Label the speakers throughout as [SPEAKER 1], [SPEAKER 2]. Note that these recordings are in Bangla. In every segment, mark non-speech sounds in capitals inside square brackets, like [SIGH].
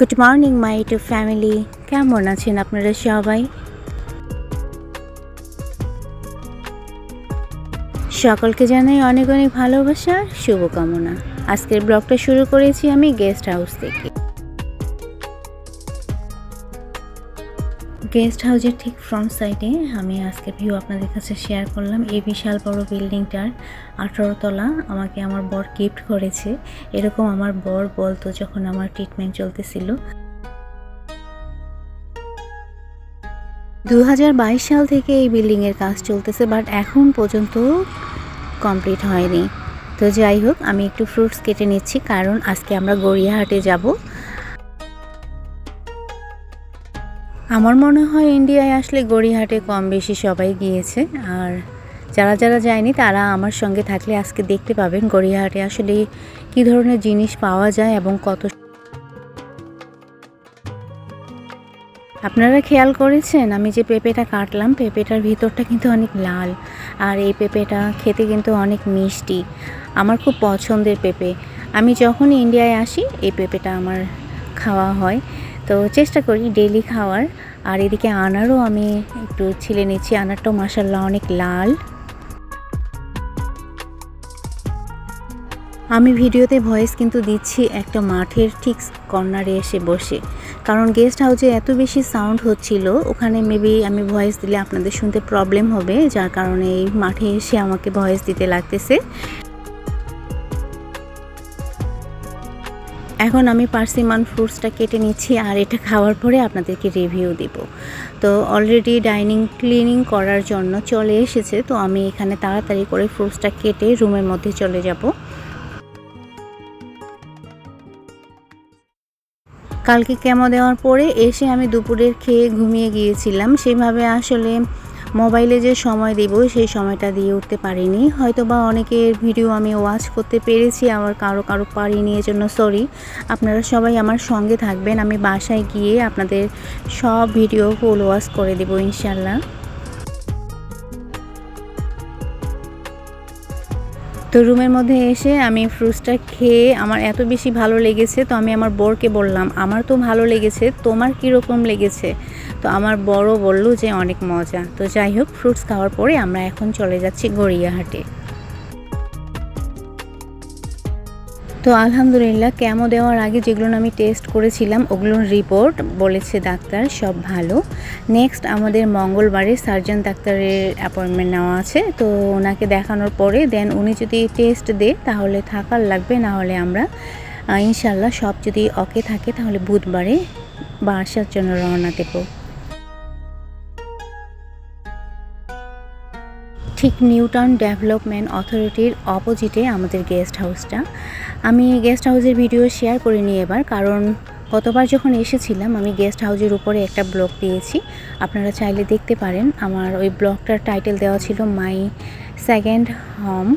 [SPEAKER 1] Good morning my to family কেমন আছেন আপনারা সবাই? সকলকে জানাই অনেক অনেক ভালোবাসা, শুভকামনা। আজকের ব্লগটা শুরু করেছি আমি গেস্ট হাউস থেকে। গেস্ট হাউসের ঠিক ফ্রন্ট সাইডে আমি আজকে ভিউ আপনাদের কাছে শেয়ার করলাম। এই বিশাল বড় বিল্ডিংটার তলা আমাকে আমার বর গিফট করেছে। এরকম আমার বর বলতো যখন আমার ট্রিটমেন্ট চলতেছিল। দু হাজার বাইশ সাল থেকে এই বিল্ডিংয়ের কাজ চলতেছে বাট এখন পর্যন্ত কমপ্লিট হয়নি। তো যাই হোক, আমি একটু ফ্রুটস কেটে নিচ্ছি, কারণ আজকে আমরা গড়িয়াহাটে যাব। আমার মনে হয় ইন্ডিয়ায় আসলে গড়িয়াহাটে কম বেশি সবাই গিয়েছে, আর যারা যারা যায়নি তারা আমার সঙ্গে থাকলে আজকে দেখতে পাবেন গড়িয়াহাটে আসলে কী ধরনের জিনিস পাওয়া যায় এবং কত আপনারা খেয়াল করেছেন? আমি যে পেঁপেটা কাটলাম, পেঁপেটার ভিতরটা কিন্তু অনেক লাল, আর এই পেঁপেটা খেতে কিন্তু অনেক মিষ্টি। আমার খুব পছন্দের পেঁপে। আমি যখনই ইন্ডিয়ায় আসি, এই পেঁপেটা আমার খাওয়া হয়। তো চেষ্টা করি ডেইলি খাওয়ার। আর এদিকে আনারও আমি একটু ছিলে নিচ্ছি। আনারটাও মাসাল্লাহ অনেক লাল। আমি ভিডিওতে ভয়েস কিন্তু দিচ্ছি একটা মাঠের ঠিক কর্নারে এসে বসে। কারণ গেস্ট হাউসে এত বেশি সাউন্ড হচ্ছিল, ওখানে মেবি আমি ভয়েস দিলে আপনাদের শুনতে প্রবলেম হবে। যার কারণে এই মাঠে এসে আমাকে ভয়েস দিতে লাগতেছে। এখন আমি পার্সিমান ফ্রুটসটা কেটে নিচ্ছি আর এটা খাওয়ার পরে আপনাদেরকে রিভিউ দিব। তো অলরেডি ডাইনিং ক্লিনিং করার জন্য চলে এসেছে, তো আমি এখানে তাড়াতাড়ি করে ফ্রুটসটা কেটে রুমের মধ্যে চলে যাব। কালকে কেমো দেওয়ার পরে এসে আমি দুপুরের খেয়ে ঘুমিয়ে গিয়েছিলাম। সেইভাবে আসলে মোবাইলে যে সময় দেব, সেই সময়টা দিয়ে উঠতে পারিনি। হয়তো বা অনেকের ভিডিও আমি ওয়াচ করতে পেরেছি, আমার কারও কারও পারিনি এর জন্য সরি আপনারা সবাই আমার সঙ্গে থাকবেন, আমি বাসায় গিয়ে আপনাদের সব ভিডিও ফুল ওয়াচ করে দেবো, ইনশাল্লাহ। তো রুমের মধ্যে এসে আমি ফ্রুটসটা খেয়ে আমার এত বেশি ভালো লেগেছে, তো আমি আমার বরকে বললাম, আমার তো ভালো লেগেছে, তোমার কীরকম লেগেছে? তো আমার বড় বলল যে, অনেক মজা। তো যাই হোক ফ্রুটস খাওয়ার পরে আমরা এখন চলে যাচ্ছি গড়িয়াহাটে। তো আলহামদুলিল্লাহ ক্যামো দেওয়ার আগে যেগুলো আমি টেস্ট করেছিলাম, ওগুলোর রিপোর্ট বলেছে ডাক্তার, সব ভালো। নেক্সট আমাদের মঙ্গলবারে সার্জন ডাক্তারের অ্যাপয়েন্টমেন্ট নেওয়া আছে, তো ওনাকে দেখানোর পরে দেন উনি যদি টেস্ট দেয়, তাহলে থাকার লাগবে, না হলে আমরা ইনশাল্লাহ সব যদি ওকে থাকে, তাহলে বুধবারে বাসার জন্য রওনা দেবো। ঠিক নিউটাউন ডেভেলপমেন্ট অথরিটির অপোজিটে আমাদের গেস্ট হাউসটা। আমি গেস্ট হাউসের ভিডিও শেয়ার করিনি এবার, কারণ গতবার যখন এসেছিলাম, আমি গেস্ট হাউসের উপরে একটা ব্লগ দিয়েছি। আপনারা চাইলে দেখতে পারেন, আমার ওই ব্লগটার টাইটেল দেওয়া ছিল মাই সেকেন্ড হোম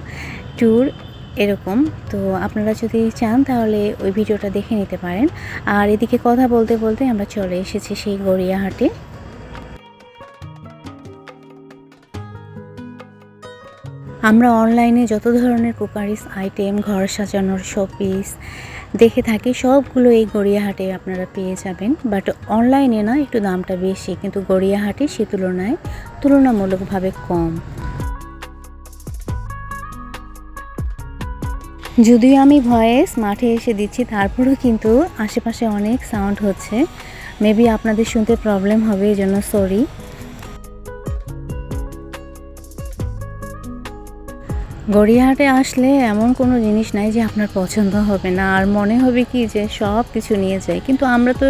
[SPEAKER 1] ট্যুর এরকম। তো আপনারা যদি চান, তাহলে ওই ভিডিওটা দেখে নিতে পারেন। আর এদিকে কথা বলতে বলতে আমরা চলে এসেছি সেই গড়িয়াহাটে। আমরা অনলাইনে যত ধরনের কুকারিস, আইটেম, ঘর সাজানোর শোপিস দেখে থাকি, সবগুলো এই গড়িয়াহাটে আপনারা পেয়ে যাবেন। বাট অনলাইনে না, একটু দামটা বেশি, কিন্তু গড়িয়াহাটে সে তুলনায় তুলনামূলকভাবে কম। যদিও আমি ভয়েস মাঠে এসে দিচ্ছি, তারপরেও কিন্তু আশেপাশে অনেক সাউন্ড হচ্ছে। মেবি আপনাদের শুনতে প্রবলেম হবে এই জন্য সরি গড়িয়াহাটে আসলে এমন কোনো জিনিস নাই যে আপনার পছন্দ হবে না। আর মনে হবে কি যে সব কিছু নিয়ে যায় কিন্তু আমরা তো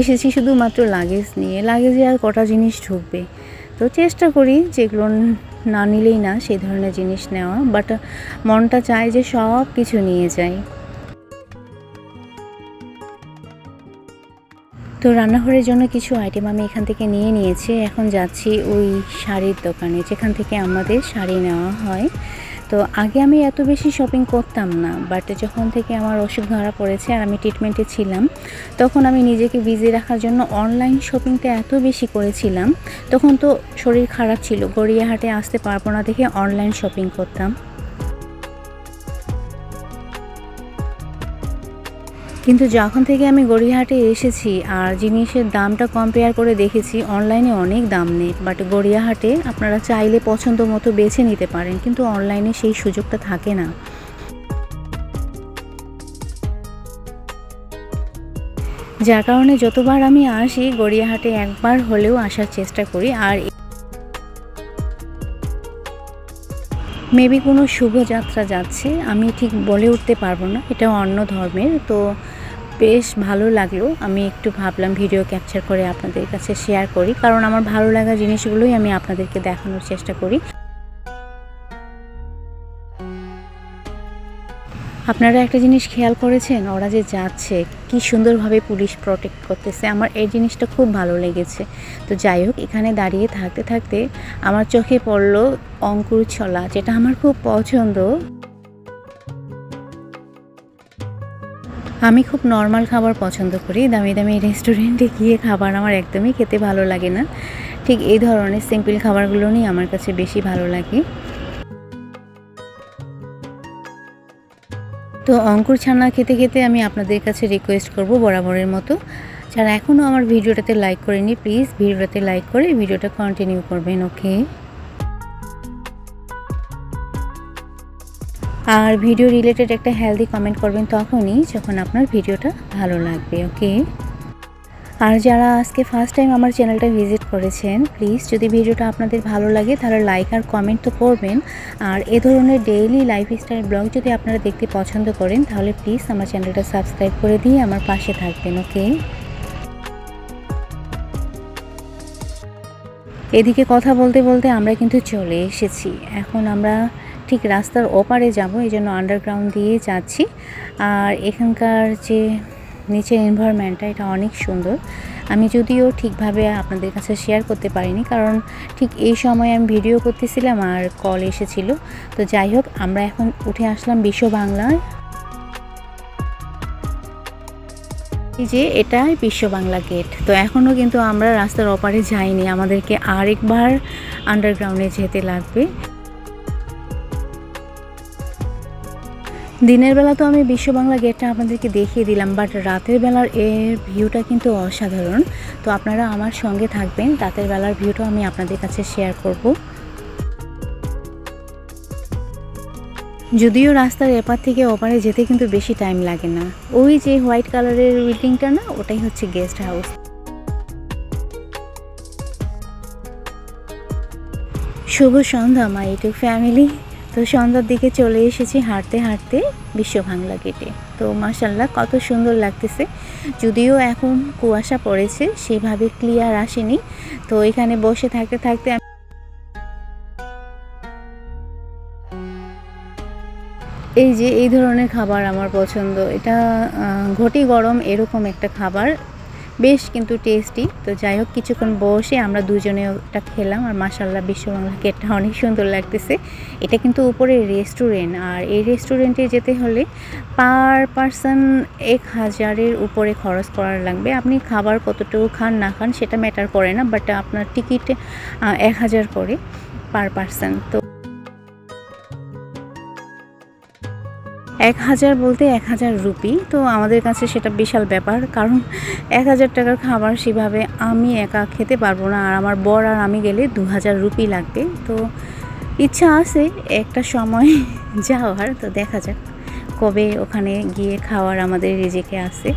[SPEAKER 1] এসেছি শুধুমাত্র লাগেজ নিয়ে। লাগেজে আর কটা জিনিস ঢুকবে? তো চেষ্টা করি যেগুলো না নিলেই না সেই ধরনের জিনিস নেওয়া। বাট মনটা চায় যে সব কিছু নিয়ে যাই। তো রান্নাঘরের জন্য কিছু আইটেম আমি এখান থেকে নিয়ে নিয়েছি। এখন যাচ্ছি ওই শাড়ির দোকানে, যেখান থেকে আমাদের শাড়ি নেওয়া হয়। তো আগে আমি এত বেশি শপিং করতাম না বাট যখন থেকে আমার অসুখ ধরা পড়েছে আর আমি ট্রিটমেন্টে ছিলাম, তখন আমি নিজেকে বিজি রাখার জন্য অনলাইন শপিংটা এত বেশি করেছিলাম। তখন তো শরীর খারাপ ছিল, গড়িয়াহাটে আসতে পারব না দেখে অনলাইন শপিং করতাম। কিন্তু যখন থেকে আমি গড়িয়াহাটে এসেছি আর জিনিসের দামটা কম্পেয়ার করে দেখেছি অনলাইনে অনেক দাম নেই। বাট গড়িয়াহাটে আপনারা চাইলে পছন্দ মতো বেছে নিতে পারেন, কিন্তু অনলাইনে সেই সুযোগটা থাকে না। যার কারণে যতবার আমি আসি, গড়িয়াহাটে একবার হলেও আসার চেষ্টা করি। আর মেবি কোনো শুভযাত্রা যাচ্ছে, আমি ঠিক বলে উঠতে পারব না এটা অন্য ধর্মের, তো বেশ ভালো লাগল। আমি একটু ভাবলাম ভিডিও ক্যাপচার করে আপনাদের কাছে শেয়ার করি, কারণ আমার ভালো লাগা জিনিসগুলোই আমি আপনাদেরকে দেখানোর চেষ্টা করি। আপনারা একটা জিনিস খেয়াল করেছেন? ওরা যে যাচ্ছে, কি সুন্দরভাবে পুলিশ প্রোটেক্ট করতেছে। আমার এই জিনিসটা খুব ভালো লেগেছে। তো যাই হোক, এখানে দাঁড়িয়ে থাকতে থাকতে আমার চোখে পড়ল অঙ্কুর ছলা, যেটা আমার খুব পছন্দ। আমি খুব নর্মাল খাবার পছন্দ করি। দামি দামি রেস্টুরেন্টে গিয়ে খাবার আমার একদমই খেতে ভালো লাগে না। ঠিক এই ধরনের সিম্পল খাবারগুলো নিয়ে আমার কাছে বেশি ভালো লাগে। তো অঙ্কুর ছানা খেতে খেতে আমি আপনাদের কাছে রিকোয়েস্ট করব বরাবরের মতো। যারা এখনও আমার ভিডিওটাতে লাইক করেনি প্লিজ ভিডিওটাতে লাইক করে ভিডিওটা কন্টিনিউ করবেন ওকে আর ভিডিও রিলেটেড একটা হেলদি কমেন্ট করবেন তখনই যখন আপনার ভিডিওটা ভালো লাগবে ওকে আর যারা আজকে ফার্স্ট টাইম আমার চ্যানেলটা ভিজিট করেছেন প্লিজ যদি ভিডিওটা আপনাদের ভালো লাগে, তাহলে লাইক আর কমেন্ট তো করবেন। আর এ ধরনের ডেইলি লাইফস্টাইল ব্লগ যদি আপনারা দেখতে পছন্দ করেন, তাহলে প্লিজ আমার চ্যানেলটা সাবস্ক্রাইব করে দিয়ে আমার পাশে থাকবেন ওকে এদিকে কথা বলতে বলতে আমরা কিন্তু চলে এসেছি। এখন আমরা ঠিক রাস্তার ওপারে যাব এই জন্য আন্ডারগ্রাউন্ড দিয়ে যাচ্ছি। আর এখানকার যে নিচের এনভায়রনমেন্টটা এটা অনেক সুন্দর। আমি যদিও ঠিকভাবে আপনাদের কাছে শেয়ার করতে পারিনি, কারণ ঠিক এই সময় আমি ভিডিও করতেছিলাম আর কল এসেছিল। তো যাই হোক, আমরা এখন উঠে আসলাম বিশ্ব বাংলার। এই যে এটাই বিশ্ব বাংলা গেট তো এখনও কিন্তু আমরা রাস্তার ওপারে যাইনি, আমাদেরকে আরেকবার আন্ডারগ্রাউন্ডে যেতে লাগবে। দিনের বেলা তো আমি বিশ্ব বাংলা গেটটা আপনাদেরকে দেখিয়ে দিলাম বাট রাতের বেলার এর ভিউটা কিন্তু অসাধারণ। তো আপনারা আমার সঙ্গে থাকবেন, রাতের বেলার ভিউটাও আমি আপনাদের কাছে শেয়ার করব। যদিও রাস্তার এপার থেকে ওপারে যেতে কিন্তু বেশি টাইম লাগে না। ওই যে হোয়াইট কালারের বিল্ডিংটা না, ওটাই হচ্ছে গেস্ট হাউস শুভ সন্ধ্যা মাই ইউটিউব ফ্যামিলি তো সন্ধ্যার দিকে চলে এসেছি হাঁটতে হাঁটতে বিশ্ব বাংলা গেটে। তো মাসাল্লাহ কত সুন্দর লাগতেছে। যদিও এখন কুয়াশা পড়েছে, সেভাবে ক্লিয়ার আসেনি। তো এখানে বসে থাকতে থাকতে এই যে এই ধরনের খাবার আমার পছন্দ। এটা ঘটি গরম এরকম একটা খাবার। বেশ কিন্তু টেস্টি তো যাই হোক, কিছুক্ষণ বসে আমরা দুজনে ওটা খেলাম আর মাসাল্লাহ বিশ্ববাংলা কেকটা অনেক সুন্দর লাগতেছে। এটা কিন্তু উপরে রেস্টুরেন্ট আর এই রেস্টুরেন্টে যেতে হলে পার পারসন এক হাজারের উপরে খরচ করার লাগবে। আপনি খাবার কতটুকু খান, না খান সেটা ম্যাটার করে না বাট আপনার টিকিট এক হাজার করে পার পারসন তো এক হাজার বলতে এক হাজার রুপি। তো আমাদের কাছে সেটা বিশাল ব্যাপার, কারণ এক হাজার টাকার খাবার সেভাবে আমি একা খেতে পারব না, আর আমার বর আর আমি গেলে দু হাজার রুপি লাগবে। তো ইচ্ছা আছে একটা সময় [LAUGHS] যাওয়ার, তো দেখা যাক কবে ওখানে গিয়ে খাওয়ার আমাদের রেজেকে আসে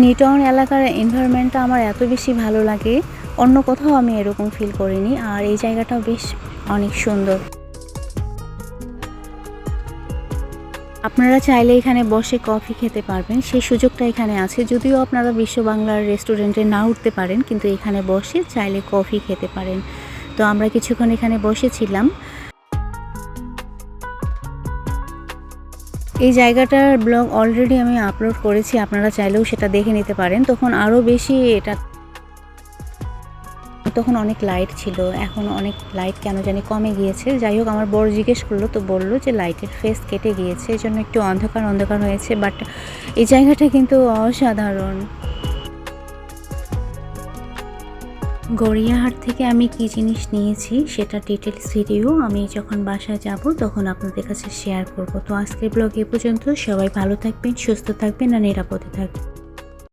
[SPEAKER 1] নিউটাউন এলাকার এনভায়রনমেন্টটা আমার এত বেশি ভালো লাগে, অন্য কোথাও আমি এরকম ফিল করিনি, আর এই জায়গাটাও বেশ অনেক সুন্দর। আপনারা চাইলে এখানে বসে কফি খেতে পারবেন। সেই সুযোগটা এখানে আছে। যদিও আপনারা বিশ্ব বাংলার রেস্টুরেন্টে না উঠতে পারেন, কিন্তু এখানে বসে চাইলে কফি খেতে পারেন। তো আমরা কিছুক্ষণ এখানে বসেছিলাম। এই জায়গাটার ব্লগ অলরেডি আমি আপলোড করেছি। আপনারা চাইলেও সেটা দেখে নিতে পারেন। তখন আরও বেশি এটা তখন অনেক লাইট ছিল। এখন অনেক লাইট কেন জানি কমে গিয়েছে। যাই হোক, আমার বড় জিজ্ঞেস করল, তো বলল যে লাইটের ফেস কেটে গিয়েছে। এই জন্য একটু অন্ধকার অন্ধকার হয়েছে বাট এই জায়গাটা কিন্তু অসাধারণ। গড়িয়াহাট থেকে আমি কি জিনিস নিয়েছি সেটা ডিটেলস ভিডিও আমি যখন বাসায় যাব, তখন আপনাদের কাছে শেয়ার করব। তো আজকের ব্লগ এ পর্যন্ত সবাই ভালো থাকবেন, সুস্থ থাকবেন আর নিরাপদে থাকবেন।